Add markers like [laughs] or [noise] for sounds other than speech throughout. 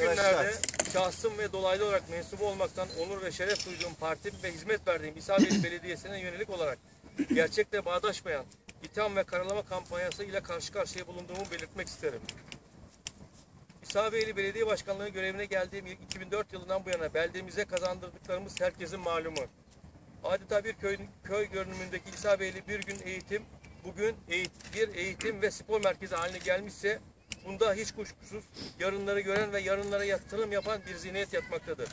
Arkadaşlar. günlerde şahsım ve dolaylı olarak mensubu olmaktan onur ve şeref duyduğum partim ve hizmet verdiğim İsabeli [laughs] Belediyesi'ne yönelik olarak gerçekle bağdaşmayan itham ve karalama kampanyası ile karşı karşıya bulunduğumu belirtmek isterim. İsabeyli Belediye Başkanlığı görevine geldiğim yıl 2004 yılından bu yana beldemize kazandırdıklarımız herkesin malumu. Adeta bir köy, köy görünümündeki İsabeyli bir gün eğitim, bugün eğit, bir eğitim ve spor merkezi haline gelmişse bunda hiç kuşkusuz yarınları gören ve yarınlara yatırım yapan bir zihniyet yatmaktadır.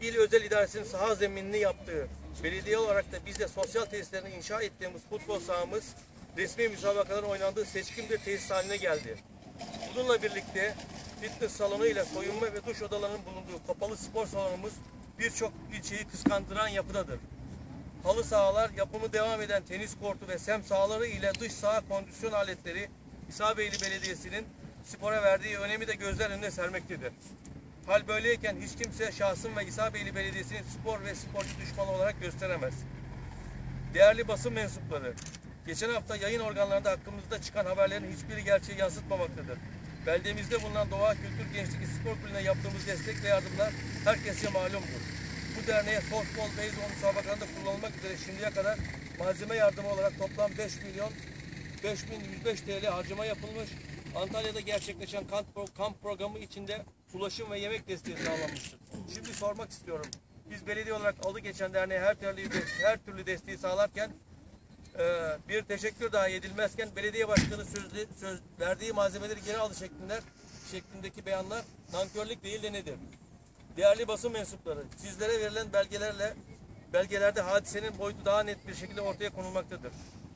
İl özel idaresinin saha zeminini yaptığı, belediye olarak da biz de sosyal tesislerini inşa ettiğimiz futbol sahamız resmi müsabakaların oynandığı seçkin bir tesis haline geldi. Bununla birlikte fitness salonu ile soyunma ve duş odalarının bulunduğu kapalı spor salonumuz birçok ilçeyi kıskandıran yapıdadır. Halı sahalar, yapımı devam eden tenis kortu ve sem sahaları ile dış saha kondisyon aletleri İsabeyli Belediyesi'nin spora verdiği önemi de gözler önüne sermektedir. Hal böyleyken hiç kimse şahsım ve İsabeyli Belediyesi'nin spor ve sporcu düşmanı olarak gösteremez. Değerli basın mensupları, geçen hafta yayın organlarında hakkımızda çıkan haberlerin hiçbiri gerçeği yansıtmamaktadır. Beldemizde bulunan Doğa Kültür Gençlik Spor Kulübü'ne yaptığımız destek ve yardımlar herkese malumdur. Bu derneğe softball, beyzbol müsabakalarında kullanılmak üzere şimdiye kadar malzeme yardımı olarak toplam 5 milyon 5105 TL harcama yapılmış. Antalya'da gerçekleşen kamp, pro- kamp programı içinde ulaşım ve yemek desteği sağlanmıştır. Şimdi sormak istiyorum. Biz belediye olarak alı geçen derneğe her türlü her türlü desteği sağlarken ee, bir teşekkür daha edilmezken belediye başkanı sözlü, söz verdiği malzemeleri geri aldı şeklinde şeklindeki beyanlar nankörlük değil de nedir? Değerli basın mensupları, sizlere verilen belgelerle belgelerde hadisenin boyutu daha net bir şekilde ortaya konulmaktadır.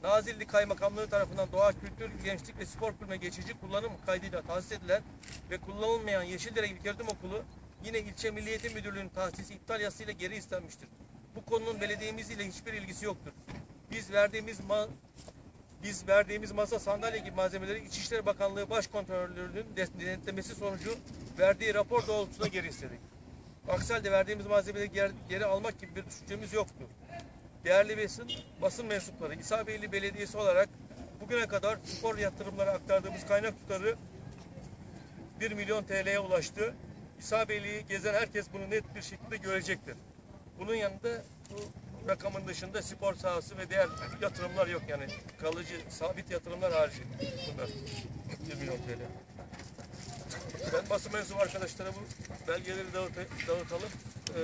Nazilli Kaymakamlığı tarafından Doğa Kültür, Gençlik ve Spor Kulübü'ne geçici kullanım kaydıyla tahsis edilen ve kullanılmayan Yeşildere İlköğretim Okulu yine ilçe Milli Eğitim Müdürlüğü'nün tahsisi iptal yasasıyla geri istenmiştir. Bu konunun belediyemiz ile hiçbir ilgisi yoktur. Biz verdiğimiz ma biz verdiğimiz masa sandalye gibi malzemeleri İçişleri Bakanlığı Başkontrolörlüğü'nün denetlemesi sonucu verdiği rapor doğrultusunda geri istedik. Aksi halde verdiğimiz malzemeleri geri, geri almak gibi bir düşüncemiz yoktu. Değerli basın, basın mensupları, İsabeyli Belediyesi olarak bugüne kadar spor yatırımlara aktardığımız kaynak tutarı 1 milyon TL'ye ulaştı. İsabeyli'yi gezen herkes bunu net bir şekilde görecektir. Bunun yanında bu rakamın dışında spor sahası ve diğer yatırımlar yok yani kalıcı sabit yatırımlar harici bunlar 1 milyon TL. Ben basın mensubu arkadaşlara bu belgeleri dağıt- dağıtalım. Ee,